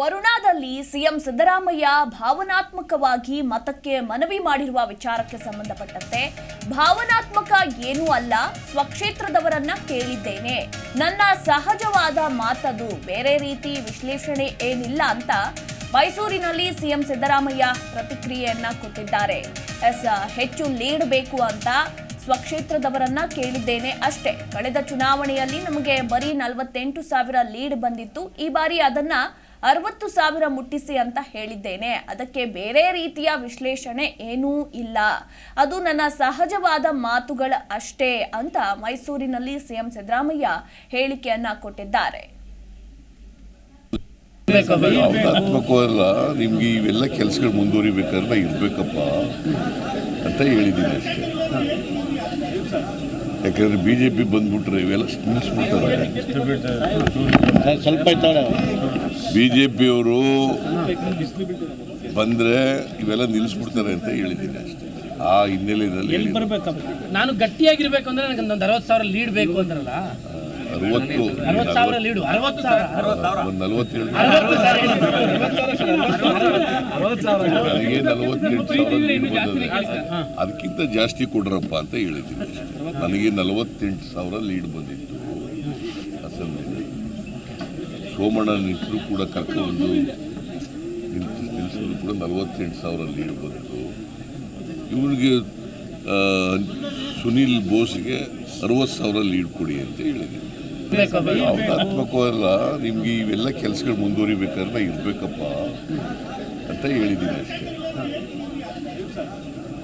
ವರುಣಾದಲ್ಲಿ CM Siddaramaiah ಭಾವನಾತ್ಮಕವಾಗಿ ಮತಕ್ಕೆ ಮನವಿ ಮಾಡಿರುವ ವಿಚಾರಕ್ಕೆ ಸಂಬಂಧಪಟ್ಟಂತೆ, ಭಾವನಾತ್ಮಕ ಏನೂ ಅಲ್ಲ, ಸ್ವಕ್ಷೇತ್ರದವರನ್ನ ಕೇಳಿದ್ದೇನೆ. ನನ್ನ ಸಹಜವಾದ ಮಾತದು ಬೇರೆ ರೀತಿ ವಿಶ್ಲೇಷಣೆ ಏನಿಲ್ಲ ಅಂತ ಮೈಸೂರಿನಲ್ಲಿ ಸಿಎಂ ಸಿದ್ದರಾಮಯ್ಯ ಪ್ರತಿಕ್ರಿಯೆಯನ್ನ ಕೊಟ್ಟಿದ್ದಾರೆ. ಎಸ್, ಹೆಚ್ಚು ಲೀಡ್ ಬೇಕು ಅಂತ ಸ್ವಕ್ಷೇತ್ರದವರನ್ನ ಕೇಳಿದ್ದೇನೆ ಅಷ್ಟೇ. ಕಳೆದ ಚುನಾವಣೆಯಲ್ಲಿ ನಮಗೆ ಬರೀ ನಲವತ್ತೆಂಟು ಸಾವಿರ ಲೀಡ್ ಬಂದಿತ್ತು. ಈ ಬಾರಿ ಅದನ್ನ ಅರವತ್ತು ಸಾವಿರ ಮುಟ್ಟಿಸಿ ಅಂತ ಹೇಳಿದ್ದೇನೆ. ಅದಕ್ಕೆ ಬೇರೆ ರೀತಿಯ ವಿಶ್ಲೇಷಣೆ ಏನೂ ಇಲ್ಲ. ಅದು ನನ್ನ ಸಹಜವಾದ ಮಾತುಗಳ ಅಷ್ಟೇ ಅಂತ ಮೈಸೂರಿನಲ್ಲಿ ಸಿಎಂ ಸಿದ್ದರಾಮಯ್ಯ ಹೇಳಿಕೆಯನ್ನ ಕೊಟ್ಟಿದ್ದಾರೆ. ನಿಮ್ಗೆ ಇವೆಲ್ಲ ಕೆಲಸಗಳು ಮುಂದುವರಿಬೇಕಾದ್ರೆ ಇರ್ಬೇಕಪ್ಪ ಅಂತ ಹೇಳಿದ್ದೀನಿ ಅಷ್ಟೇ. ಯಾಕಂದ್ರೆ ಬಿ ಜೆ ಪಿ ಬಂದ್ಬಿಟ್ರೆ ಇವೆಲ್ಲ ನಿಲ್ಲಿಸ್ಬಿಡ್ತಾರೆ ಸ್ವಲ್ಪ ಬಿ ಜೆ ಪಿಯವರು ಬಂದರೆ ಇವೆಲ್ಲ ನಿಲ್ಲಿಸ್ಬಿಡ್ತಾರೆ ಅಂತ ಹೇಳಿದ್ದೀನಿ ಅಷ್ಟೇ. ಆ ಹಿನ್ನೆಲೆಯಲ್ಲಿ. ನಾನು ಗಟ್ಟಿಯಾಗಿರ್ಬೇಕು ಅಂದ್ರೆ ನನಗೆ ಒಂದು ಅರವತ್ತು ಸಾವಿರ ಲೀಡ್ ಬೇಕು ಅಂದ್ರಲ್ಲ? ಅರವತ್ತು. ಅರವತ್ತು ಸಾವಿರ ಲೀಡು ಅರವತ್ತು ಸಾವಿರ. ಒಂದು ನಲವತ್ತೇಳು ನನಗೆ ನಲವತ್ತೆಂಟು ಸಾವಿರ ಲೀಡ್ ಬಂದದೆ. ಅದಕ್ಕಿಂತ ಜಾಸ್ತಿ ಕೊಡ್ರಪ್ಪ ಅಂತ ಹೇಳಿದ್ದೀನಿ ಅಷ್ಟೇ. ನನಗೆ ನಲವತ್ತೆಂಟು ಸಾವಿರ ಲೀಡ್ ಬಂದಿತ್ತು ಅಸೆಂಬ್ಲಿನಲ್ಲಿ ಸೋಮಣ್ಣ ನಿಂತರು ಕೂಡ ಕರ್ಕೊಂಡು ನಿಲ್ಲಿಸಿದ್ರು ಕೂಡ ನಲವತ್ತೆಂಟು ಸಾವಿರ ಲೀಡ್ ಬಂತು ಇವನಿಗೆ ಸುನಿಲ್ ಬೋಸ್ಗೆ ಅರವತ್ತು ಸಾವಿರ ಲೀಡ್ ಕೊಡಿ ಅಂತ ಹೇಳಿದ್ದೀನಿ ಅಲ್ಲ, ನಿಮ್ಗೆ ಇವೆಲ್ಲ ಕೆಲಸಗಳು ಮುಂದುವರಿಬೇಕಾದ್ರೆ ಇರಬೇಕಪ್ಪ ಅಂತ ಹೇಳಿದ್ದೀನಿ ಅಷ್ಟೇ.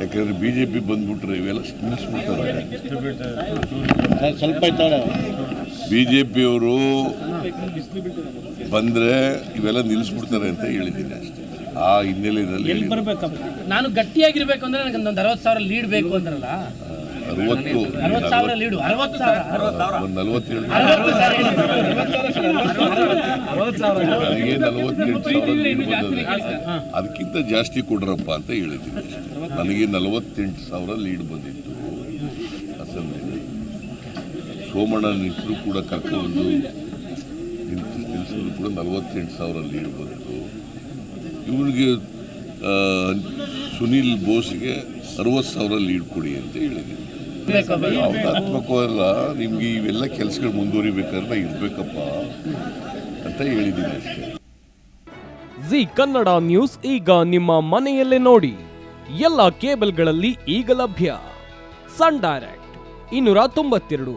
ಯಾಕಂದ್ರೆ ಬಿ ಜೆ ಪಿ ಬಂದ್ಬಿಟ್ರೆ ಇವೆಲ್ಲ ನಿಲ್ಲಿಸ್ಬಿಡ್ತಾರೆ ಸ್ವಲ್ಪ ಬಿ ಜೆ ಪಿಯವರು ಬಂದರೆ ಇವೆಲ್ಲ ನಿಲ್ಲಿಸ್ಬಿಡ್ತಾರೆ ಅಂತ ಹೇಳಿದ್ದೀನಿ ಅಷ್ಟೇ. ಆ ಹಿನ್ನೆಲೆಯಲ್ಲಿ. ನಾನು ಗಟ್ಟಿಯಾಗಿರ್ಬೇಕು ಅಂದ್ರೆ ನನಗೆ ಒಂದು ಅರವತ್ತು ಸಾವಿರ ಲೀಡ್ ಬೇಕು ಅಂದ್ರಲ್ಲ? ಅರವತ್ತು. ಅರವತ್ತು ಸಾವಿರ ಲೀಡು. ಅರವತ್ತು ಸಾವಿರ. ಒಂದು ನಲವತ್ತೇಳು ಅರವತ್ತು ನನಗೆ ನಲವತ್ತೆಂಟು ಸಾವಿರ ಲೀಡ್ ಬಂದದೆ ಅದಕ್ಕಿಂತ ಜಾಸ್ತಿ ಕೊಡ್ರಪ್ಪ ಅಂತ ಹೇಳಿದ್ದೀನಿ. ನನಗೆ ನಲವತ್ತೆಂಟು ಸಾವಿರ ಲೀಡ್ ಬಂದಿತ್ತು. ಸೋಮಣ್ಣ ನಿಂತರು ಕೂಡ ಕರ್ಕೊಂಡು ನಿಂತು ನಿಲ್ಲಿಸಿದ್ರು ಕೂಡ ನಲವತ್ತೆಂಟು ಸಾವಿರ ಲೀಡ್ ಬಂತು ಇವನಿಗೆ ಸುನೀಲ್ ಬೋಸ್ಗೆ ಅರವತ್ತು ಸಾವಿರ ಲೀಡ್ ಕೊಡಿ ಅಂತ ಹೇಳಿದೆ ಭಾವನಾತ್ಮಕವಲ್ಲ ನಿಮ್ಗೆ ಇವೆಲ್ಲ ಕೆಲಸಗಳು ಮುಂದುವರಿಬೇಕಾದ್ರೆ ಇರ್ಬೇಕಪ್ಪ ಅಂತ ಹೇಳಿದ್ದೀನಿ ಅಷ್ಟೇ. ಜಿ ಕನ್ನಡ ನ್ಯೂಸ್ ಈಗ ನಿಮ್ಮ ಮನೆಯಲ್ಲೇ ನೋಡಿ. ಎಲ್ಲ ಕೇಬಲ್ಗಳಲ್ಲಿ ಈಗ ಲಭ್ಯ. ಸನ್ ಡೈರೆಕ್ಟ್, ಇನ್ನೂರ ತೊಂಬತ್ತೆರಡು.